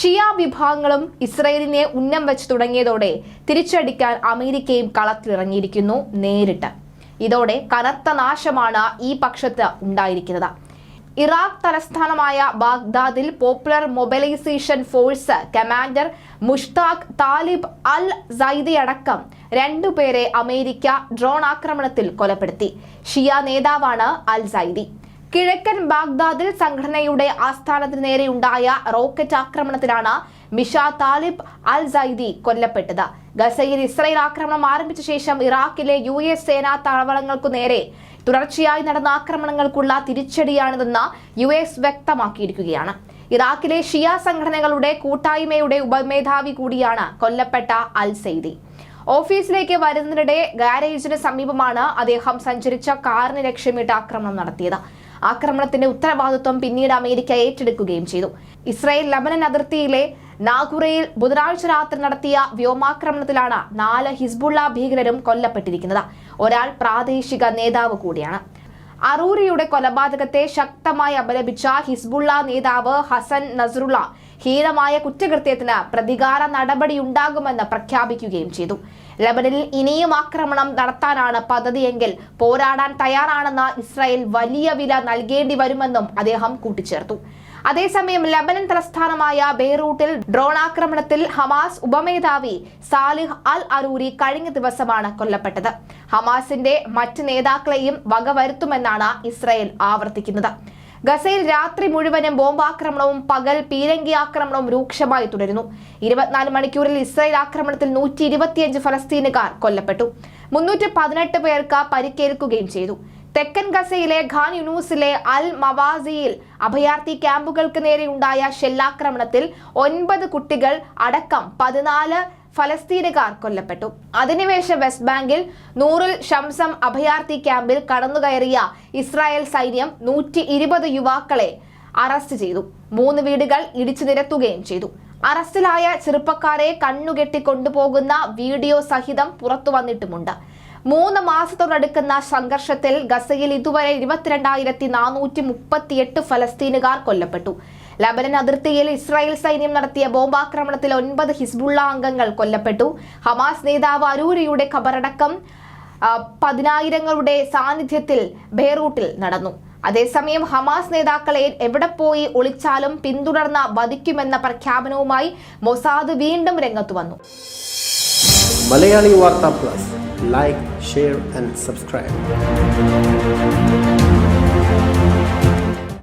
ഷിയ വിഭാഗങ്ങളും ഇസ്രയേലിനെ ഉന്നം വെച്ച് തുടങ്ങിയതോടെ തിരിച്ചടിക്കാൻ അമേരിക്കയും കളത്തിലിറങ്ങിയിരിക്കുന്നു നേരിട്ട്. ഇതോടെ കനത്ത നാശമാണ് ഈ പക്ഷത്ത് ഉണ്ടായിരിക്കുന്നത്. ഇറാഖ് തലസ്ഥാനമായ ബാഗ്ദാദിൽ popular mobilisation force commander Mushtaq Talib al Saidi അടക്കം രണ്ടുപേരെ അമേരിക്ക ഡ്രോൺ ആക്രമണത്തിൽ കൊലപ്പെടുത്തി. ഷിയ നേതാവാണ് അൽ സൈദി കിഴക്കൻ ബാഗ്ദാദിൽ സംഘടനയുടെ ആസ്ഥാനത്തിന് നേരെയുണ്ടായ റോക്കറ്റ് ആക്രമണത്തിലാണ് മിഷ താലിബ് അൽ സൈദി കൊല്ലപ്പെട്ടത്. ഗസയിൽ ഇസ്രയേൽ ആക്രമണം ആരംഭിച്ച ശേഷം ഇറാഖിലെ യു എസ് സേനാ താവളങ്ങൾക്കു നേരെ തുടർച്ചയായി നടന്ന ആക്രമണങ്ങൾക്കുള്ള തിരിച്ചടിയാണിതെന്ന് യു എസ് വ്യക്തമാക്കിയിരിക്കുകയാണ്. ഇറാഖിലെ ഷിയ സംഘടനകളുടെ കൂട്ടായ്മയുടെ ഉപമേധാവി കൂടിയാണ് കൊല്ലപ്പെട്ട അൽ സൈദി ഓഫീസിലേക്ക് വരുന്നതിനിടെ ഗാരേജിന് സമീപമാണ് അദ്ദേഹം സഞ്ചരിച്ച കാറിന് ലക്ഷ്യമിട്ട് ആക്രമണം നടത്തിയത്. ആക്രമണത്തിന്റെ ഉത്തരവാദിത്വം പിന്നീട് അമേരിക്ക ഏറ്റെടുക്കുകയും ചെയ്തു. ഇസ്രായേൽ ലബനൻ അതിർത്തിയിലെ നാഗുറയിൽ ബുധനാഴ്ച രാത്രി നടത്തിയ വ്യോമാക്രമണത്തിലാണ് നാല് ഹിസ്ബുള്ള ഭീകരരും കൊല്ലപ്പെട്ടിരിക്കുന്നത്. ഒരാൾ പ്രാദേശിക നേതാവ് കൂടിയാണ്. അറൂരിയുടെ കൊലപാതകത്തെ ശക്തമായി അപലപിച്ച ഹിസ്ബുള്ള നേതാവ് ഹസൻ നസറുള്ള ഹീനമായ കുറ്റകൃത്യത്തിന് പ്രതികാര നടപടിയുണ്ടാകുമെന്ന് പ്രഖ്യാപിക്കുകയും ചെയ്തു. ലബനനിൽ ഇനിയും ആക്രമണം നടത്താനാണ് പദ്ധതിയെങ്കിൽ പോരാടാൻ തയ്യാറാണെന്ന ഇസ്രായേൽ വലിയ വില നൽകേണ്ടി വരുമെന്നും അദ്ദേഹം കൂട്ടിച്ചേർത്തു. അതേസമയം ലബനൻ തലസ്ഥാനമായ ബെയ്റൂട്ടിൽ ഡ്രോൺ ആക്രമണത്തിൽ ഹമാസ് ഉപമേധാവി സാലിഹ് അൽ അറൂരി കഴിഞ്ഞ ദിവസമാണ് കൊല്ലപ്പെട്ടത്. ഹമാസിന്റെ മറ്റ് നേതാക്കളെയും വകവരുത്തുമെന്നാണ് ഇസ്രായേൽ ആവർത്തിക്കുന്നത്. ഗസയിൽ രാത്രി മുഴുവനും ബോംബാക്രമണവും പകൽ പീരങ്കി ആക്രമണവും രൂക്ഷമായി തുടരുന്നു. ഇരുപത്തിനാല് മണിക്കൂറിൽ ഇസ്രായേൽ ആക്രമണത്തിൽ നൂറ്റി ഇരുപത്തിയഞ്ച് ഫലസ്തീനുകാർ കൊല്ലപ്പെട്ടു. മുന്നൂറ്റി പതിനെട്ട് പേർക്ക് പരിക്കേൽക്കുകയും ചെയ്തു. തെക്കൻ ഗസയിലെ ഖാൻ യുനൂസിലെ അൽ മവാസിയിൽ അഭയാർത്ഥി ക്യാമ്പുകൾക്ക് നേരെയുണ്ടായ ഷെല്ലാക്രമണത്തിൽ ഒൻപത് കുട്ടികൾ അടക്കം പതിനാല് ഫലസ്തീനുകാർ കൊല്ലപ്പെട്ടു. അധിനിവേശ വെസ്റ്റ് ബാങ്കിൽ നൂറിൽ ഷംസം അഭയാർത്ഥി ക്യാമ്പിൽ കടന്നുകയറിയ ഇസ്രായേൽ സൈന്യം നൂറ്റി ഇരുപത് യുവാക്കളെ അറസ്റ്റ് ചെയ്തു. മൂന്ന് വീടുകൾ ഇടിച്ചു നിരത്തുകയും ചെയ്തു. അറസ്റ്റിലായ ചെറുപ്പക്കാരെ കണ്ണുകെട്ടി കൊണ്ടുപോകുന്ന വീഡിയോ സഹിതം പുറത്തു വന്നിട്ടുമുണ്ട്. മൂന്ന് മാസത്തോടടുക്കുന്ന സംഘർഷത്തിൽ ഗസയിൽ ഇതുവരെ ഇരുപത്തിരണ്ടായിരത്തി നാനൂറ്റി മുപ്പത്തിയെട്ട് ഫലസ്തീനുകാർ കൊല്ലപ്പെട്ടു. ലബനൻ അതിർത്തിയിൽ ഇസ്രായേൽ സൈന്യം നടത്തിയ ബോംബാക്രമണത്തിൽ ഒൻപത് ഹിസ്ബുള്ള അംഗങ്ങൾ കൊല്ലപ്പെട്ടു. ഹമാസ് നേതാവ് അരൂരിയുടെ ഖബറടക്കം പതിനായിരങ്ങളുടെ സാന്നിധ്യത്തിൽ ബെയ്റൂട്ടിൽ നടന്നു. അതേസമയം ഹമാസ് നേതാക്കളെ എവിടെ പോയി ഒളിച്ചാലും പിന്തുടർന്ന വധിക്കുമെന്ന പ്രഖ്യാപനവുമായി മൊസാദ് വീണ്ടും രംഗത്തു വന്നു. Malayali Vartha plus. Like share and subscribe